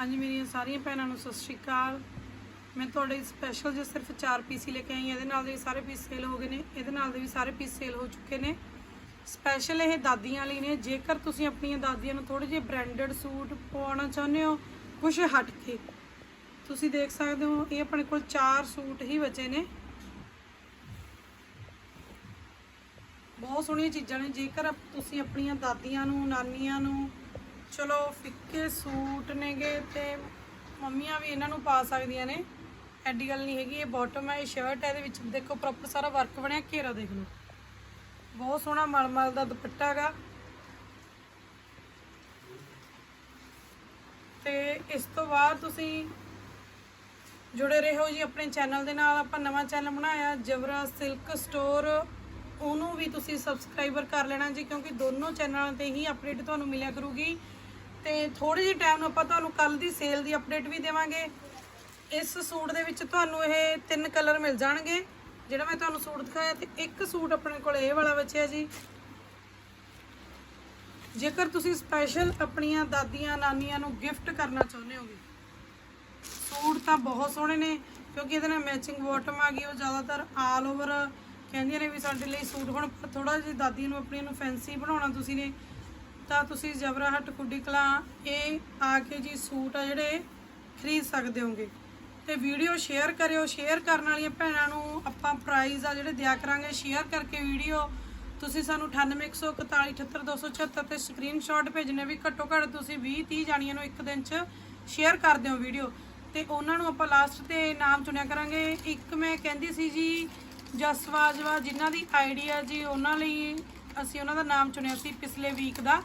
ਹਾਂਜੀ, ਮੇਰੀਆਂ ਸਾਰੀਆਂ ਭੈਣਾਂ ਨੂੰ ਸਤਿ ਸ਼੍ਰੀ ਅਕਾਲ। ਮੈਂ ਤੁਹਾਡੇ ਸਪੈਸ਼ਲ ਜੇ ਸਿਰਫ 4 ਪੀਸ ਹੀ ਲੈ ਕੇ ਆਈ ਹਾਂ। ਇਹਦੇ ਨਾਲ ਦੇ ਵੀ ਸਾਰੇ ਪੀਸ ਸੇਲ ਹੋ ਗਏ ਨੇ। ਇਹਦੇ ਨਾਲ ਦੇ ਵੀ ਸਾਰੇ ਪੀਸ ਸੇਲ ਹੋ ਚੁੱਕੇ ਨੇ। ਸਪੈਸ਼ਲ ਇਹ ਦਾਦੀਆਂ ਲਈ ਨੇ। ਜੇਕਰ ਤੁਸੀਂ ਆਪਣੀਆਂ ਦਾਦੀਆਂ ਨੂੰ ਥੋੜੇ ਜਿਹੇ ਬ੍ਰਾਂਡਡ ਸੂਟ ਪਵਾਉਣਾ ਚਾਹੁੰਦੇ ਹੋ ਕੁਝ ਹਟ ਕੇ। ਤੁਸੀਂ ਦੇਖ ਸਕਦੇ ਹੋ, ਇਹ ਆਪਣੇ ਕੋਲ 4 ਸੂਟ ਹੀ ਬਚੇ ਨੇ। ਬਹੁਤ ਸੋਹਣੀਆਂ ਚੀਜ਼ਾਂ ਨੇ। ਜੇਕਰ ਤੁਸੀਂ ਆਪਣੀਆਂ ਦਾਦੀਆਂ ਨੂੰ, ਨਾਨੀਆਂ ਨੂੰ ਚਲੋ ਫਿੱਕੇ ਸੂਟ ਨੇਗੇ ਤੇ ਮੰਮੀਆਂ ਵੀ ਇਹਨਾਂ ਨੂੰ ਪਾ ਸਕਦੀਆਂ ਨੇ। ਐਡੀ ਗੱਲ ਨਹੀਂ ਹੈਗੀ, ਇਹ ਬਾਟਮ ਹੈ ਇਹ ਸ਼ਰਟ ਹੈ ਇਹਦੇ ਵਿੱਚ ਦੇਖੋ ਪ੍ਰੋਪਰ ਸਾਰਾ ਵਰਕ ਬਣਿਆ, ਘੇਰਾ ਦੇਖ ਲਓ। ਬਹੁਤ ਸੋਹਣਾ ਮਲਮਲ ਦਾ ਦੁਪੱਟਾ ਹੈਗਾ ਤੇ ਇਸ ਤੋਂ ਬਾਅਦ ਤੁਸੀਂ ਜੁੜੇ ਰਹੋ ਜੀ ਆਪਣੇ ਚੈਨਲ ਦੇ ਨਾਲ, ਆਪਾਂ ਨਵਾਂ ਚੈਨਲ ਬਣਾਇਆ, ਜਵਰਾ ਸਿਲਕ ਸਟੋਰ ਉਹਨੂੰ ਵੀ ਤੁਸੀਂ ਸਬਸਕ੍ਰਾਈਬਰ ਕਰ ਲੈਣਾ ਜੀ, ਕਿਉਂਕਿ ਦੋਨੋਂ ਚੈਨਲਾਂ ਤੇ ਹੀ ਅਪਡੇਟ ਤੁਹਾਨੂੰ ਮਿਲਿਆ ਕਰੂਗੀ। ਤੇ ਥੋੜੇ ਜਿਹੇ ਟਾਈਮ ਨੂੰ ਆਪਾਂ ਤੁਹਾਨੂੰ ਕੱਲ ਦੀ ਸੇਲ ਦੀ ਅਪਡੇਟ ਵੀ ਦੇਵਾਂਗੇ। ਇਸ ਸੂਟ ਦੇ ਵਿੱਚ ਤੁਹਾਨੂੰ ਇਹ ਤਿੰਨ ਕਲਰ ਮਿਲ ਜਾਣਗੇ। ਜਿਹੜਾ ਮੈਂ ਤੁਹਾਨੂੰ ਸੂਟ ਦਿਖਾਇਆ ਤੇ ਇੱਕ ਸੂਟ ਆਪਣੇ ਕੋਲ ਇਹ ਵਾਲਾ ਬਚਿਆ ਜੀ। ਜੇਕਰ ਤੁਸੀਂ ਸਪੈਸ਼ਲ ਆਪਣੀਆਂ ਦਾਦੀਆਂ ਨਾਨੀਆਂ ਨੂੰ ਗਿਫਟ ਕਰਨਾ ਚਾਹੁੰਦੇ ਹੋਗੇ, ਸੂਟ ਤਾਂ ਬਹੁਤ ਸੋਹਣੇ ਨੇ, ਕਿਉਂਕਿ ਇਹਦੇ ਨਾਲ ਮੈਚਿੰਗ ਬਾਟਮ ਆ ਗਈ, ਉਹ ਜ਼ਿਆਦਾਤਰ ਆਲ ਓਵਰ ਕਹਿੰਦੀਆਂ ਨੇ ਵੀ ਸਾਡੇ ਲਈ ਸੂਟ ਹੁਣ ਥੋੜਾ ਜਿਹਾ ਦਾਦੀ ਨੂੰ ਆਪਣੀ ਨੂੰ ਫੈਂਸੀ ਬਣਾਉਣਾ ਤੁਸੀਂ ਨੇ ਤਾਂ ਤੁਸੀਂ ਜਬਰਾਹਟ ਕੁੱਡੀ ਕਲਾ ਇਹ ਆ ਕੇ ਜੀ ਸੂਟ ਆ ਜਿਹੜੇ ਖਰੀਦ ਸਕਦੇ ਹੋਗੇ। ਤੇ ਵੀਡੀਓ ਸ਼ੇਅਰ ਕਰਿਓ, ਸ਼ੇਅਰ ਕਰਨ ਵਾਲੀਆਂ ਭੈਣਾਂ ਨੂੰ ਆਪਾਂ ਪ੍ਰਾਈਜ਼ ਆ ਜਿਹੜੇ ਦਿਆ ਕਰਾਂਗੇ, ਸ਼ੇਅਰ ਕਰਕੇ ਵੀਡੀਓ। ਤੁਸੀਂ ਸਾਨੂੰ 9814478276 ਤੇ ਸਕਰੀਨਸ਼ਾਟ ਭੇਜਣੇ ਵੀ ਘੱਟੋ ਘੱਟ ਤੁਸੀਂ 20 30 ਜਾਣੀਆਂ ਨੂੰ ਇੱਕ ਦਿਨ 'ਚ ਸ਼ੇਅਰ ਕਰ ਦਿਓ ਵੀਡੀਓ। ਤੇ ਉਹਨਾਂ ਨੂੰ ਆਪਾਂ ਲਾਸਟ ਤੇ ਨਾਮ ਚੁਣਿਆ ਕਰਾਂਗੇ। ਇੱਕ ਮੈਂ ਕਹਿੰਦੀ ਸੀ ਜੀ ਜਸਵਾਜਵਾ ਜਿਨ੍ਹਾਂ ਦੀ ਆਈਡੀਆ ਜੀ, ਉਹਨਾਂ ਲਈ ਅਸੀਂ ਉਹਨਾਂ ਦਾ ਨਾਮ ਚੁਣਿਆ ਸੀ ਪਿਛਲੇ ਵੀਕ ਦਾ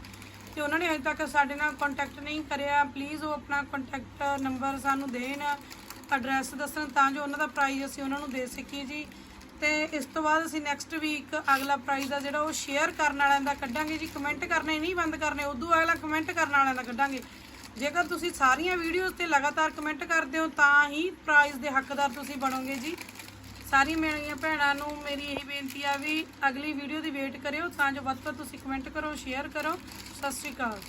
ਤੇ ਉਹਨਾਂ ਨੇ ਅਜੇ ਤੱਕ ਸਾਡੇ ਨਾਲ ਕੰਟੈਕਟ ਨਹੀਂ ਕਰਿਆ। ਪਲੀਜ਼ ਉਹ ਆਪਣਾ ਕੰਟੈਕਟ ਨੰਬਰ ਸਾਨੂੰ ਦੇਣ ਐਡਰੈਸ ਦੱਸਣ ਤਾਂ ਜੋ ਉਹਨਾਂ ਦਾ ਪ੍ਰਾਈਜ਼ ਅਸੀਂ ਉਹਨਾਂ ਨੂੰ ਦੇ ਸਕੀਏ ਜੀ। ਤੇ ਇਸ ਤੋਂ ਬਾਅਦ ਅਸੀਂ ਨੈਕਸਟ ਵੀਕ ਅਗਲਾ ਪ੍ਰਾਈਜ਼ ਆ ਜਿਹੜਾ ਉਹ ਸ਼ੇਅਰ ਕਰਨ ਵਾਲਿਆਂ ਦਾ ਕੱਢਾਂਗੇ ਜੀ। ਕਮੈਂਟ ਕਰਨੇ, ਨਹੀਂ ਬੰਦ ਕਰਨੇ, ਉਦੋਂ ਅਗਲਾ ਕਮੈਂਟ ਕਰਨ ਵਾਲਿਆਂ ਦਾ ਕੱਢਾਂਗੇ। ਜੇਕਰ ਤੁਸੀਂ ਸਾਰੀਆਂ ਵੀਡੀਓਜ਼ ਤੇ ਲਗਾਤਾਰ ਕਮੈਂਟ ਕਰਦੇ ਹੋ, ਤਾਂ ਹੀ ਪ੍ਰਾਈਜ਼ ਦੇ ਹੱਕਦਾਰ ਤੁਸੀਂ ਬਣੋਗੇ ਜੀ। ਸਾਰੀ ਮੇਰੀਆਂ ਭੈਣਾਂ ਨੂੰ ਮੇਰੀ ਇਹੀ ਬੇਨਤੀ ਆ ਵੀ ਅਗਲੀ ਵੀਡੀਓ ਦੀ ਵੇਟ ਕਰਿਓ, ਤਾਂ ਜੋ ਵੱਧ ਤੋਂ ਵੱਧ ਤੁਸੀਂ ਕਮੈਂਟ ਕਰੋ ਸ਼ੇਅਰ ਕਰੋ। ਸਤਿ ਸ਼੍ਰੀ ਅਕਾਲ।